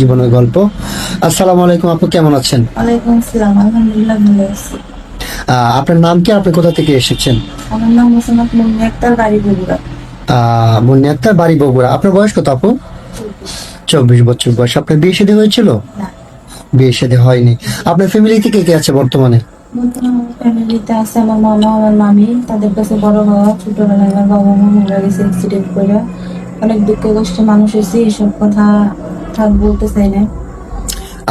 জীবনের গল্প। আসসালামু আলাইকুম আপু কেমন আছেন? ওয়ালাইকুম আসসালাম আলহামদুলিল্লাহ ভালো আছি। আপনার নাম কি? আপনি কোথা থেকে এসেছেন? আমার নাম মোসাম্মদ মুন্নি আক্তার বাড়ি বগুড়া। মুন্নি আক্তার বাড়ি বগুড়া। আপনার বয়স কত আপু? চব্বিশ বছর বয়স। আপনার বিয়ে শাদী হয়েছিল? বিয়ে শাদী হয়নি। আপনার ফ্যামিলিতে কে কে আছে বর্তমানে? বর্তমানে ফ্যামিলিতে আছে আমার মামা আমার মামি। তাদের কাছে বড় হওয়া ছোটবেলায় আমার বাবা মা মারা গেছে অ্যাক্সিডেন্ট করে অনেক দুঃখ কষ্ট মানুষ হয়েছে এসব কথা থাক বলতে চাই না।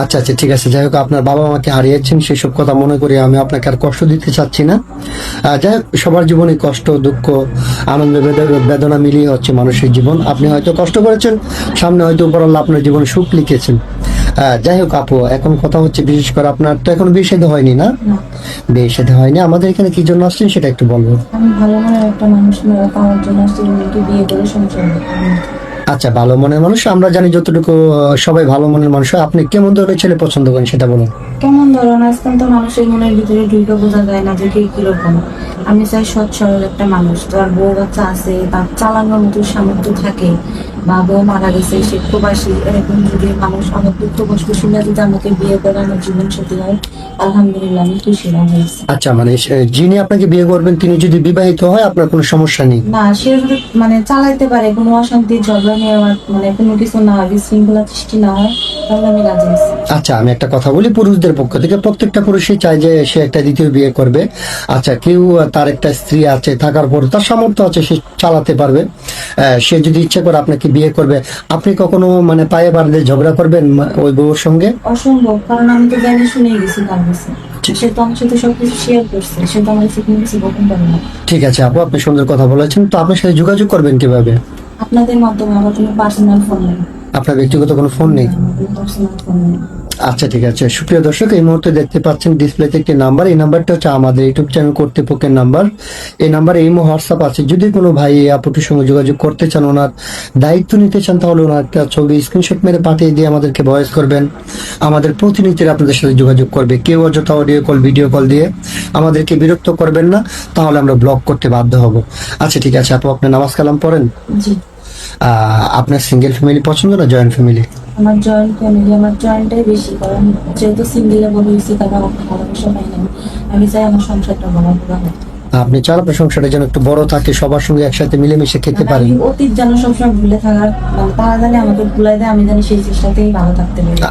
আচ্ছা আচ্ছা ঠিক আছে। যাই হোক আপনার বাবা মাকে হারিয়েছেন সেসব কথা মনে করে আমি আপনাকে আর কষ্ট দিতে চাচ্ছি না। যাই হোক সবার জীবনে কষ্ট দুঃখ আনন্দ বেদনা মিলিয়ে হচ্ছে মানুষের জীবন। আপনি হয়তো কষ্ট করেছেন সামনে হয়তো উপরাল্লা আপনার জীবনে সুখ লিখেছেন। যাই হোক আপু এখন কথা হচ্ছে বিশেষ করে আপনার তো এখন বিয়ে হয়নি না? বিয়ে হয়নি। আমাদের এখানে কি জন্য আসছেন সেটা একটু বলব আমি ভালো একটা মানুষ পাওয়ার জন্য আসছি বিয়ে করে সংসার। আচ্ছা ভালো মনের মানুষ, আমরা জানি যতটুকু সবাই ভালো মনের মানুষ আপনি কেমন ধরনের ছেলে পছন্দ করেন সেটা বলুন। কেমন ধরনের? আজকাল তো মানুষের মনের ভিতরে ঢুকে বোঝা যায় না যে কে কীরকম। আমি চাই সৎ, সরল একটা মানুষ তার বউ বাচ্চা আছে, তার চালানোর মতো সামর্থ্য থাকে। বা বউ মারা গেছে সে প্রবাসী এরকম যদি মানুষ অনেক দুঃখ কষ্ট শুনে যদি আমাকে বিয়ে করে আমার জীবন সাথী হয় আলহামদুলিল্লাহ আমি খুশি হয়েছি। আচ্ছা মানে যিনি আপনাকে বিয়ে করবেন তিনি যদি বিবাহিত হয় আপনার কোনো সমস্যা নেই? না সে মানে চালাইতে পারে কোনো অশান্তি ঝগড়া নিয়ে মানে কোনো কিছু না হয় বিশৃঙ্খলা সৃষ্টি না হয় তাহলে আমি রাজি আছি। আচ্ছা আমি একটা কথা বলি পুরুষদের পক্ষ থেকে প্রত্যেকটা পুরুষই চায় যে সে একটা দ্বিতীয় বিয়ে করবে। আচ্ছা কেউ তার একটা স্ত্রী আছে থাকার পর তার সামর্থ্য আছে সে চালাতে পারবে। সে যদি ইচ্ছে করে আপনাকে বিয়ে করবে আপনি কখনো মানে পায়ে বাড়লে ঝগড়া করবেন ওই বউর সঙ্গে? অসম্ভব কারণ আমি তো জানি শুনেই গেছি তার কাছে। ঠিক। আছে আপু আপনি সুন্দর কথা বলেছেন তো আপনার সাথে যোগাযোগ করবেন কীভাবে? আপনাদের মাধ্যমে আমার কোনো পার্সোনাল ফোন নেই। আপনার ব্যক্তিগত কোনো ফোন নেই? পার্সোনাল ফোন নেই। আচ্ছা ঠিক আছে। সুপ্রিয় দর্শক এই মুহূর্তে দেখতে পাচ্ছেন ডিসপ্লেতে একটি নাম্বার। এই নাম্বারটা হচ্ছে আমাদের ইউটিউব চ্যানেল কর্তৃপক্ষের নাম্বার। এই নাম্বারে এই হোয়াটসঅ্যাপ আছে। যদি কোনো ভাই এই আপুটির সঙ্গে যোগাযোগ করতে চান ওনার দায়িত্ব নিতে চান তাহলে ওনার একটা ছবি স্ক্রিনশট মেরে পাঠিয়ে দিয়ে আমাদেরকে ভয়েস করবেন। আমাদের প্রতিনিধিরা আপনাদের সাথে যোগাযোগ করবে। কেউ অযথা অডিও কল ভিডিও কল দিয়ে আমাদেরকে বিরক্ত করবেন না তাহলে আমরা ব্লক করতে বাধ্য হব। আচ্ছা ঠিক আছে আপু আপনি নামাজ কালাম পড়েন? আহ, আপনার সিঙ্গেল ফ্যামিলি পছন্দ না জয়েন্ট ফ্যামিলি আমার জয়েন্ট ফ্যামিলি আমার জয়েন্টটাই বেশি কারণ যেহেতু সিঙ্গেলে বলে হয়েছি তারা আমাকে ভালোবাসা পাই না আমি চাই আমার সংসারটা বড় বড় হয় আপনি চান আপনার সংসারটা যেন একটু বড় থাকে সবার সঙ্গে একসাথে মিলেমিশে খেতে মানে পারেন। আমি অতীত যেন সবসময় ভুলে থাকার মানে তারা জানে আমাকে ভুলাই দেয় আমি জানি সেই চেষ্টাতেই ভালো থাকতে পারি।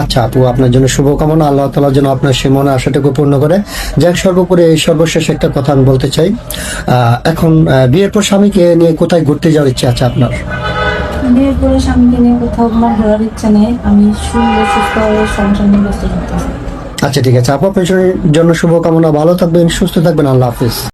আচ্ছা আপু আপনার জন্য শুভকামনা আল্লাহ তালা যেন আপনার সে মনে আশাটুকু পূর্ণ করে। যাক সর্বোপরি এই সর্বশেষ একটা কথা আমি বলতে চাই। আহ, এখন বিয়ের পর স্বামীকে নিয়ে কোথায় ঘুরতে যাওয়ার ইচ্ছা আছে আপনার? বিয়ের পরে স্বামীকে নিয়ে কোথাও আমার ঘোরার ইচ্ছা নেই, আমি সুন্দর সুস্থ সংসার নিয়ে ব্যস্ত আচ্ছা ঠিক আছে। আপু আপনার জন্য শুভকামনা, ভালো থাকবেন, সুস্থ থাকবেন, আল্লাহ হাফিজ।